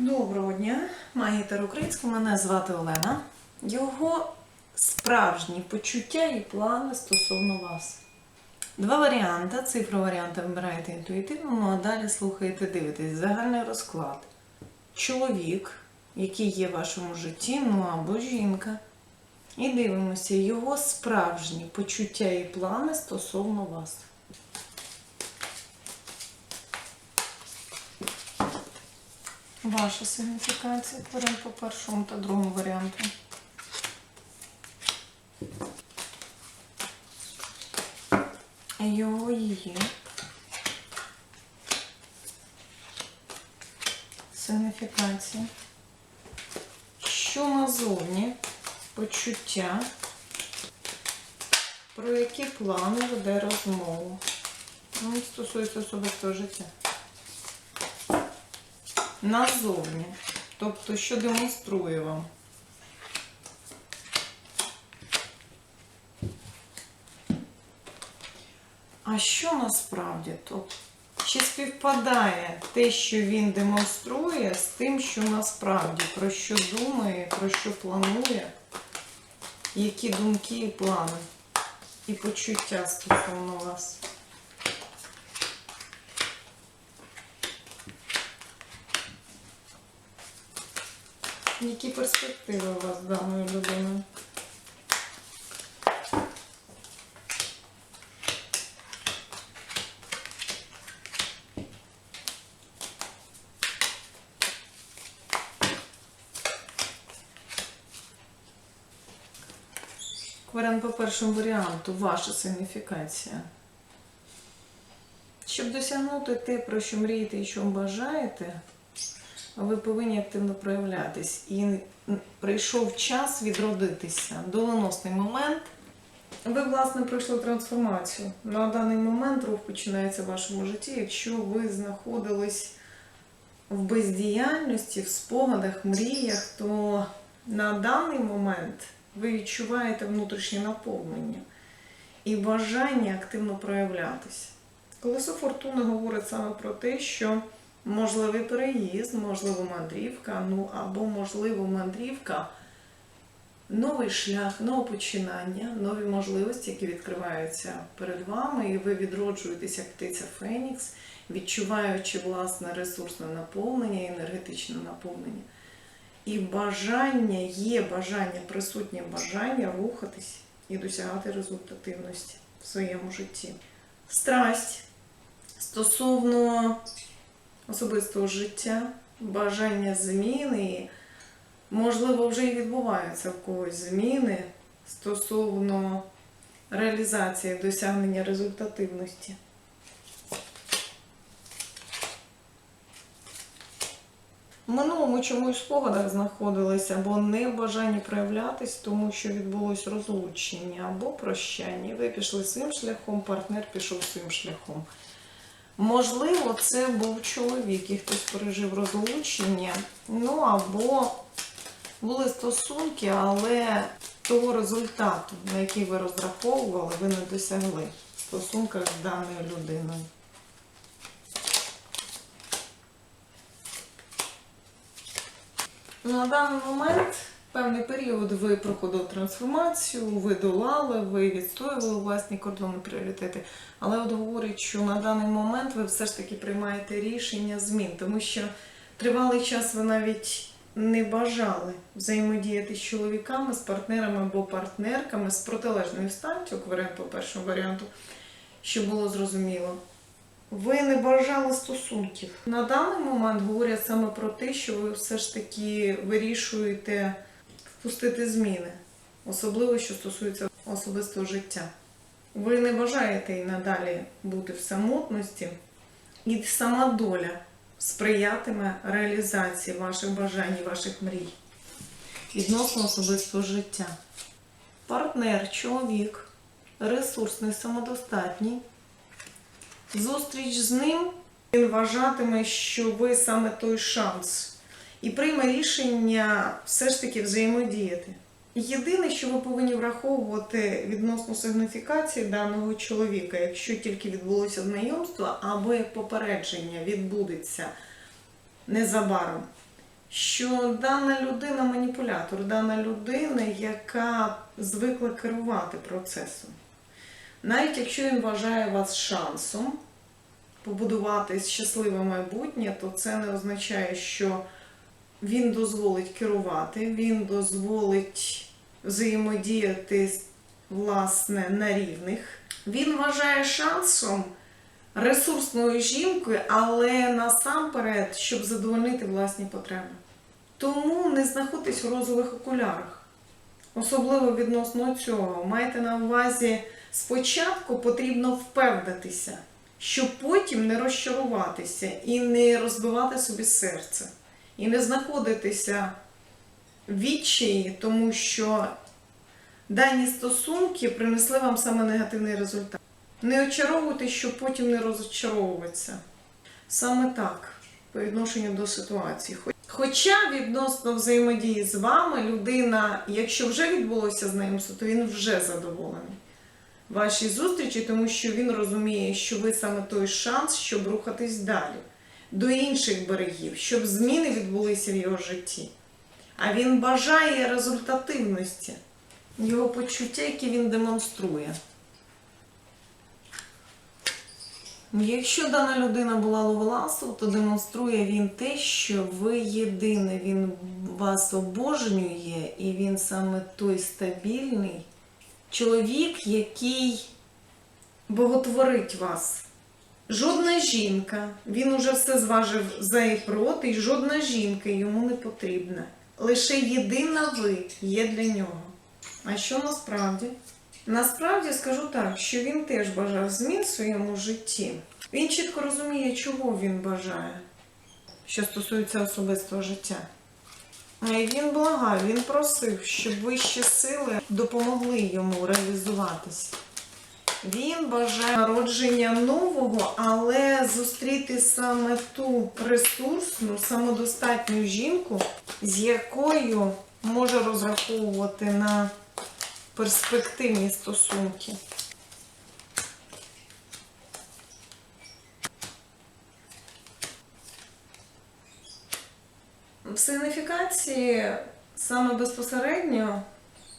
Доброго дня, магітер український, мене звати Олена. Його справжні почуття і плани стосовно вас. Два варіанти. Цифру варіанти вибираєте інтуїтивно, ну а далі слухаєте, дивитесь. Загальний розклад. Чоловік, який є в вашому житті, ну або жінка. І дивимося його справжні почуття і плани стосовно вас. Ваша сигніфікація тварин по першому та другому варіанту. Його її. Сигніфікація. Що назовні почуття, про які плани веде розмову. Ну, стосується особистого життя назовні. Тобто, що демонструє вам. А що насправді? Тобто, чи співпадає те, що він демонструє, з тим, що насправді, про що думає, про що планує, які думки і плани, і почуття стосовно вас? Які перспективи у вас з даною людиною? Варіант по першому варіанту ваша сигніфікація. Щоб досягнути те, про що мрієте і що бажаєте, ви повинні активно проявлятись. І прийшов час відродитися. Доленосний момент. Ви, власне, пройшли трансформацію. На даний момент рух починається в вашому житті, якщо ви знаходились в бездіяльності, в спогадах, мріях, то на даний момент ви відчуваєте внутрішнє наповнення і бажання активно проявлятися. Колесо фортуни говорить саме про те, що можливий переїзд, можливо, мандрівка, ну або, можливо, мандрівка, новий шлях, нове починання, нові можливості, які відкриваються перед вами, і ви відроджуєтесь як птиця Фенікс, відчуваючи власне ресурсне наповнення, енергетичне наповнення. І бажання, є бажання, присутнє бажання рухатись і досягати результативності в своєму житті. Страсть стосовно особистого життя, бажання зміни, і, можливо, вже і відбуваються в когось зміни стосовно реалізації досягнення результативності. В минулому чомусь в спогадах знаходилися або не в бажанні проявлятись, тому що відбулось розлучення або прощання. Ви пішли своїм шляхом, партнер пішов своїм шляхом. Можливо, це був чоловік, і хтось пережив розлучення. Ну або були стосунки, але того результату, на який ви розраховували, ви не досягли в стосунках з даною людиною. На даний момент певний період ви проходили трансформацію, ви долали, ви відстоювали власні кордони, пріоритети. Але от говорять, що на даний момент ви все ж таки приймаєте рішення змін, тому що тривалий час ви навіть не бажали взаємодіяти з чоловіками, з партнерами або партнерками з протилежною статтю, по першому варіанту, що було зрозуміло. Ви не бажали стосунків. На даний момент говорять саме про те, що ви все ж таки вирішуєте впустити зміни, особливо що стосується особистого життя. Ви не бажаєте і надалі бути в самотності, і сама доля сприятиме реалізації ваших бажань і ваших мрій відносно особистого життя. Партнер, чоловік, ресурсний, самодостатній. Зустріч з ним він вважатиме, що ви саме той шанс, і прийме рішення все ж таки взаємодіяти. Єдине, що ви повинні враховувати відносно сигніфікації даного чоловіка, якщо тільки відбулося знайомство, або як попередження відбудеться незабаром, що дана людина маніпулятор, дана людина, яка звикла керувати процесом. Навіть якщо він вважає вас шансом побудувати щасливе майбутнє, то це не означає, що він дозволить керувати, він дозволить взаємодіяти власне на рівних. Він вважає шансом ресурсною жінкою, але насамперед, щоб задовольнити власні потреби. Тому не знаходьтесь у розових окулярах. Особливо відносно цього. Майте на увазі, спочатку потрібно впевнитися, щоб потім не розчаруватися і не розбивати собі серце, і не знаходитися в відчаї, тому що дані стосунки принесли вам саме негативний результат. Не очаровуйте, щоб потім не розчаровуватися. Саме так, по відношенню до ситуації. Хоча відносно взаємодії з вами, людина, якщо вже відбулося знайомство, то він вже задоволений вашій зустрічі, тому що він розуміє, що ви саме той шанс, щоб рухатись далі, до інших берегів, щоб зміни відбулися в його житті. А він бажає результативності, його почуття, які він демонструє. Якщо дана людина була ловеласом, то демонструє він те, що ви єдине, він вас обожнює, і він саме той стабільний чоловік, який боготворить вас. Жодна жінка, він уже все зважив за і проти, і жодна жінка йому не потрібна. Лише єдина ви є для нього. А що насправді? Насправді скажу так, що він теж бажав змін в своєму житті. Він чітко розуміє, чого він бажає, що стосується особистого життя. Він благав, він просив, щоб вищі сили допомогли йому реалізуватись. Він бажає народження нового, але зустріти саме ту ресурсну, самодостатню жінку, з якою може розраховувати на перспективні стосунки. В сигніфікації саме безпосередньо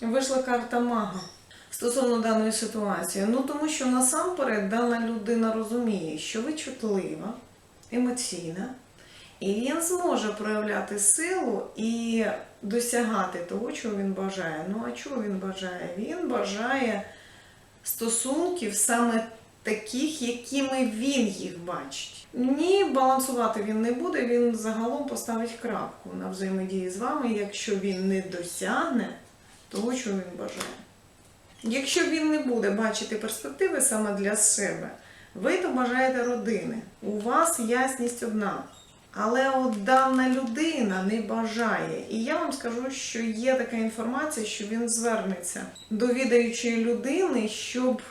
вийшла карта мага стосовно даної ситуації. Ну тому що насамперед дана людина розуміє, що ви чутлива, емоційна, і він зможе проявляти силу і досягати того, чого він бажає. Ну а чого він бажає? Він бажає стосунків саме таких, якими він їх бачить. Ні, балансувати він не буде, він загалом поставить крапку на взаємодії з вами, якщо він не досягне того, чого він бажає. Якщо він не буде бачити перспективи саме для себе, ви то бажаєте родини. У вас ясність одна. Але от дана людина не бажає. І я вам скажу, що є така інформація, що він звернеться до відаючої людини, щоб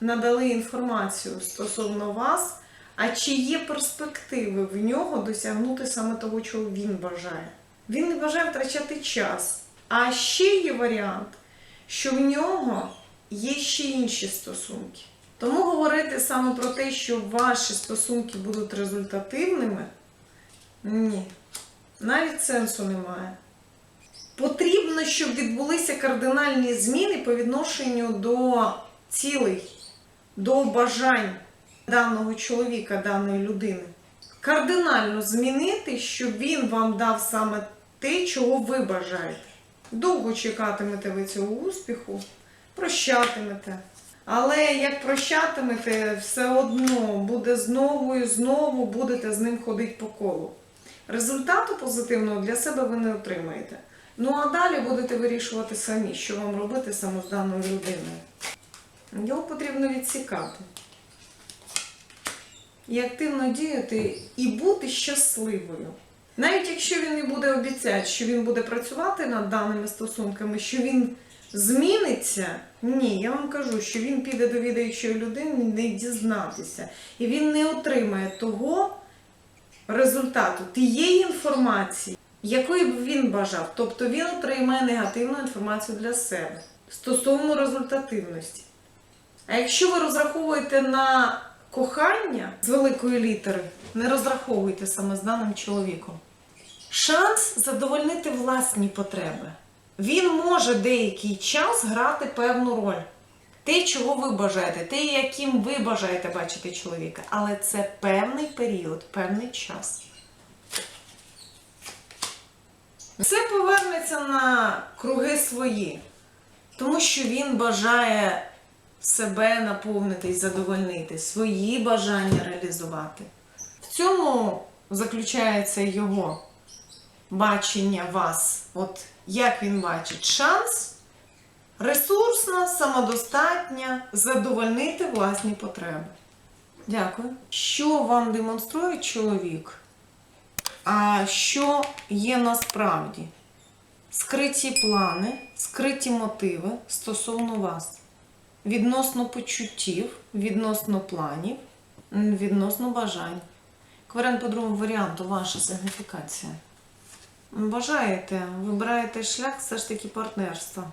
надали інформацію стосовно вас, а чи є перспективи в нього досягнути саме того, чого він бажає. Він не бажає втрачати час. А ще є варіант, що в нього є ще інші стосунки. Тому говорити саме про те, що ваші стосунки будуть результативними, ні, навіть сенсу немає. Потрібно, щоб відбулися кардинальні зміни по відношенню до цілей, до бажань даного чоловіка, даної людини. Кардинально змінити, щоб він вам дав саме те, чого ви бажаєте. Довго чекатимете ви цього успіху, прощатимете. Але як прощатимете, все одно буде знову і знову будете з ним ходити по колу. Результату позитивного для себе ви не отримаєте. Ну а далі будете вирішувати самі, що вам робити саме з даною людиною. Його потрібно відсікати. І активно діяти і бути щасливою. Навіть якщо він не буде обіцяти, що він буде працювати над даними стосунками, що він зміниться, ні, я вам кажу, що він піде до відаючої людини не дізнатися. І він не отримає того результату, тієї інформації, якої б він бажав. Тобто він отримає негативну інформацію для себе стосовно результативності. А якщо ви розраховуєте на кохання з великої літери, не розраховуйте саме з даним чоловіком. Шанс задовольнити власні потреби. Він може деякий час грати певну роль. Те, чого ви бажаєте, те, яким ви бажаєте бачити чоловіка. Але це певний період, певний час. Все повернеться на круги свої, тому що він бажає себе наповнити і задовольнити, свої бажання реалізувати. В цьому заключається його бачення вас. От як він бачить шанс ресурсна, самодостатня, задовольнити власні потреби. Дякую. Що вам демонструє чоловік? А що є насправді? Скриті плани, скриті мотиви стосовно вас. Відносно почуттів, відносно планів, відносно бажань. Кваріант по другому варіанту ваша сигніфікація. Бажаєте, вибираєте шлях все ж таки партнерства.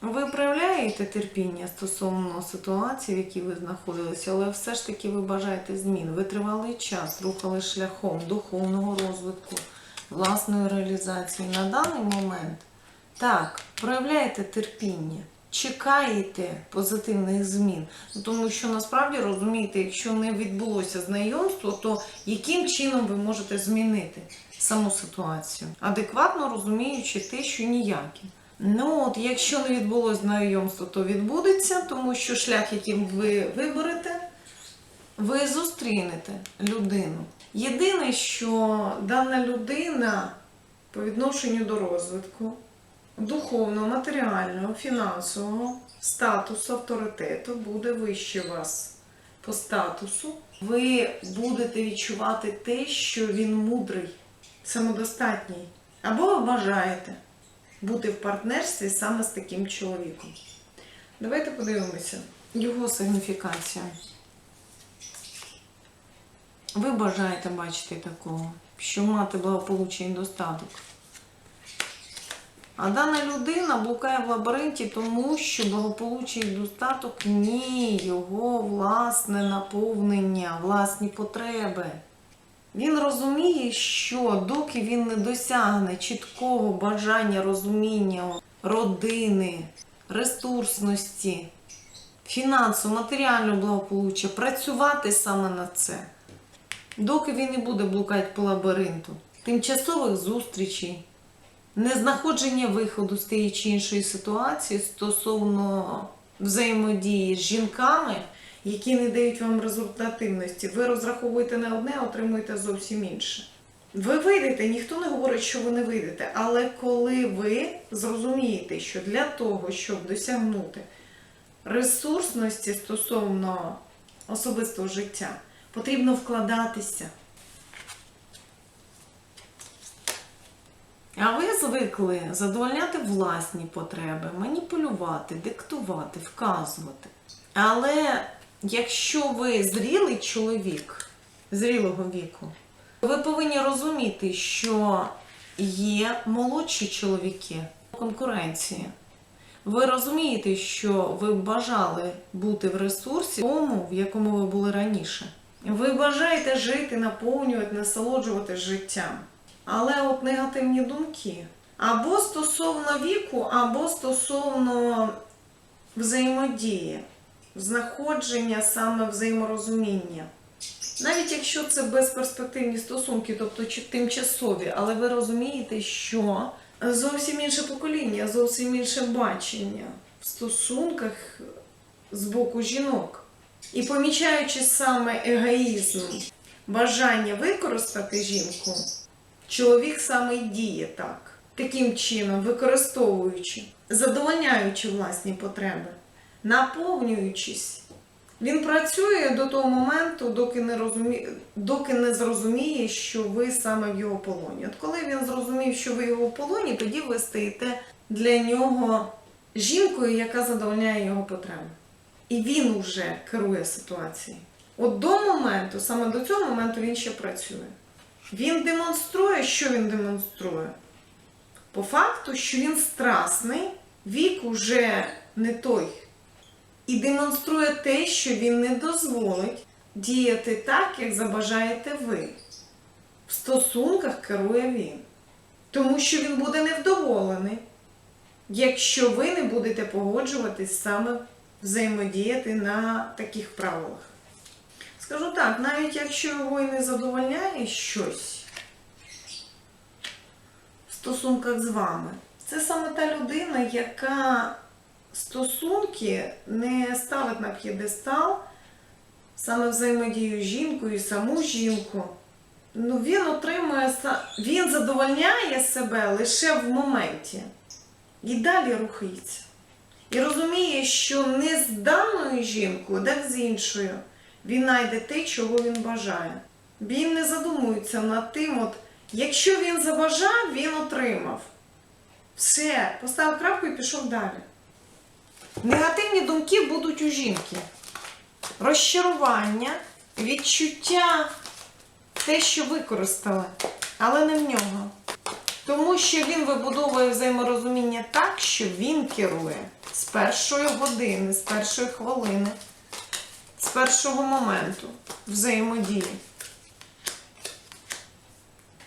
Ви проявляєте терпіння стосовно ситуації, в якій ви знаходилися, але все ж таки ви бажаєте змін. Ви тривалий час рухали шляхом духовного розвитку, власної реалізації. На даний момент так, проявляєте терпіння, чекаєте позитивних змін. Ну, Тому що насправді розумієте, якщо не відбулося знайомство, то яким чином ви можете змінити саму ситуацію, адекватно розуміючи те, що ніяким. Ну от, якщо не відбулось знайомство, то відбудеться, тому що шлях, яким ви виберете, ви зустрінете людину. Єдине, що дана людина по відношенню до розвитку духовного, матеріального, фінансового статусу, авторитету буде вище вас по статусу. Ви будете відчувати те, що він мудрий, самодостатній. Або ви бажаєте бути в партнерстві саме з таким чоловіком. Давайте подивимося його сигніфікація. Ви бажаєте бачити такого, що мати благополуччя і достаток. А дана людина блукає в лабіринті, тому що благополуччя і достаток ні, його власне наповнення, власні потреби. Він розуміє, що доки він не досягне чіткого бажання розуміння родини, ресурсності, фінансового, матеріального благополуччя, працювати саме на це, доки він не буде блукати по лабіринту, тимчасових зустрічей, незнаходження виходу з тієї чи іншої ситуації стосовно взаємодії з жінками, які не дають вам результативності. Ви розраховуєте на одне, отримуєте зовсім інше. Ви вийдете, ніхто не говорить, що ви не вийдете, але коли ви зрозумієте, що для того, щоб досягнути ресурсності стосовно особистого життя, потрібно вкладатися. А ви звикли задовольняти власні потреби, маніпулювати, диктувати, вказувати. Але якщо ви зрілий чоловік зрілого віку, ви повинні розуміти, що є молодші чоловіки конкуренції. Ви розумієте, що ви бажали бути в ресурсі тому, в якому ви були раніше. Ви бажаєте жити, наповнювати, насолоджувати життям. Але от негативні думки або стосовно віку, або стосовно взаємодії, знаходження саме взаєморозуміння. Навіть якщо це безперспективні стосунки, тобто тимчасові, але ви розумієте, що зовсім інше покоління, зовсім інше бачення в стосунках з боку жінок. І помічаючи саме егоїзм, бажання використати жінку, чоловік саме й діє так, таким чином, використовуючи, задовольняючи власні потреби, наповнюючись. Він працює до того моменту, доки не розуміє, доки не зрозуміє, що ви саме в його полоні. От коли він зрозумів, що ви в його полоні, тоді ви стаєте для нього жінкою, яка задовольняє його потреби. І він уже керує ситуацією. От до моменту, саме до цього моменту він ще працює. Він демонструє, що він демонструє? По факту, що він страсний, вік уже не той. І демонструє те, що він не дозволить діяти так, як забажаєте ви. в стосунках керує він. Тому що він буде невдоволений, якщо ви не будете погоджуватись саме взаємодіяти на таких правилах. Скажу так, навіть якщо його і не задовольняє щось в стосунках з вами, це саме та людина, яка стосунки не ставить на п'єдестал, саме взаємодію з жінкою і саму жінку. Ну, він отримує він задовольняє себе лише в моменті і далі рухається. І розуміє, що не з даною жінкою, так з іншою, він знайде те, чого він бажає. Він не задумується над тим, от, якщо він забажав, він отримав. Все, поставив крапку і пішов далі. Негативні думки будуть у жінки. Розчарування, відчуття, те, що використали, але не в нього. Тому що він вибудовує взаєморозуміння так, що він керує з першої години, з першої хвилини, з першого моменту взаємодії.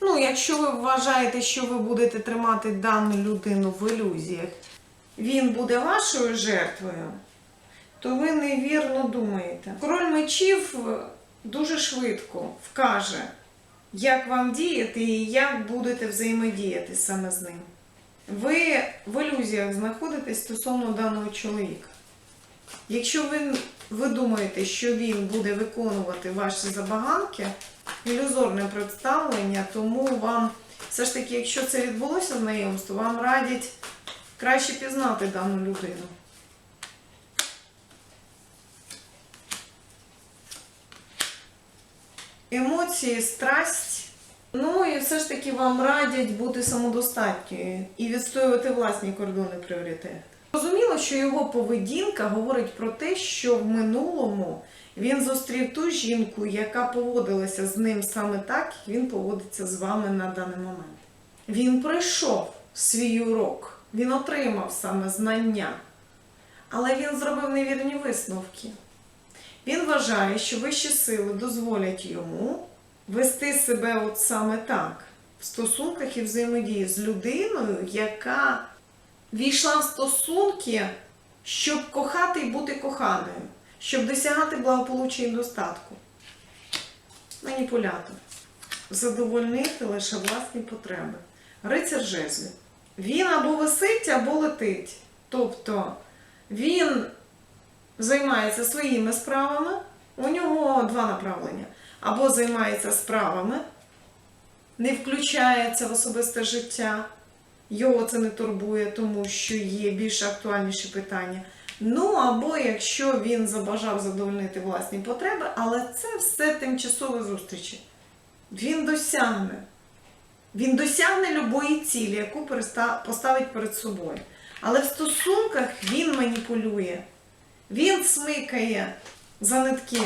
Ну, якщо ви вважаєте, що ви будете тримати дану людину в ілюзіях, він буде вашою жертвою, то ви невірно думаєте. Король мечів е, дуже швидко вкаже, як вам діяти і як будете взаємодіяти саме з ним. Ви в ілюзіях знаходитесь стосовно даного чоловіка. Якщо ви, ви думаєте, що він буде виконувати ваші забаганки, ілюзорне представлення, тому вам все ж таки, якщо це відбулося знайомство, вам радять краще пізнати дану людину. Емоції, страсть. Ну і все ж таки вам радять бути самодостатньою і відстоювати власні кордони пріоритети. Зрозуміло, що його поведінка говорить про те, що в минулому він зустрів ту жінку, яка поводилася з ним саме так, як він поводиться з вами на даний момент. Він пройшов свій урок, він отримав саме знання, але він зробив невірні висновки. Він вважає, що вищі сили дозволять йому вести себе от саме так в стосунках і взаємодії з людиною, яка війшла в стосунки, щоб кохати і бути коханою, щоб досягати благополуччя і достатку. Маніпулятор. Задовольнити лише власні потреби. Рицар жезлів. Він або висить, або летить. Тобто він займається своїми справами, у нього два направлення. Або займається справами, не включається в особисте життя, його це не турбує, тому що є більш актуальніші питання. Ну, або якщо він забажав задовольнити власні потреби, але це все тимчасові зустрічі. Він досягне. Він досягне любої цілі, яку поставить перед собою. Але в стосунках він маніпулює, він смикає за нитки.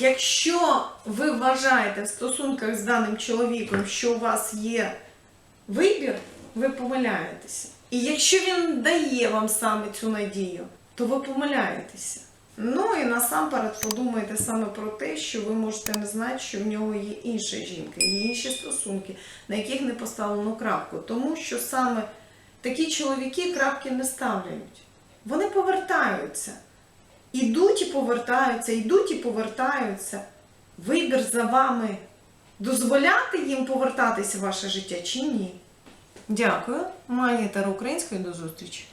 Якщо ви вважаєте в стосунках з даним чоловіком, що у вас є вибір, ви помиляєтеся. І якщо він дає вам саме цю надію, то ви помиляєтеся. Ну і насамперед подумайте саме про те, що ви можете не знати, що в нього є інша жінка, є інші стосунки, на яких не поставлено крапку. Тому що саме такі чоловіки крапки не ставляють. Вони повертаються. Ідуть і повертаються, йдуть і повертаються. Вибір за вами. Дозволяти їм повертатися в ваше життя чи ні? Дякую. Магія Таро Української до зустрічі.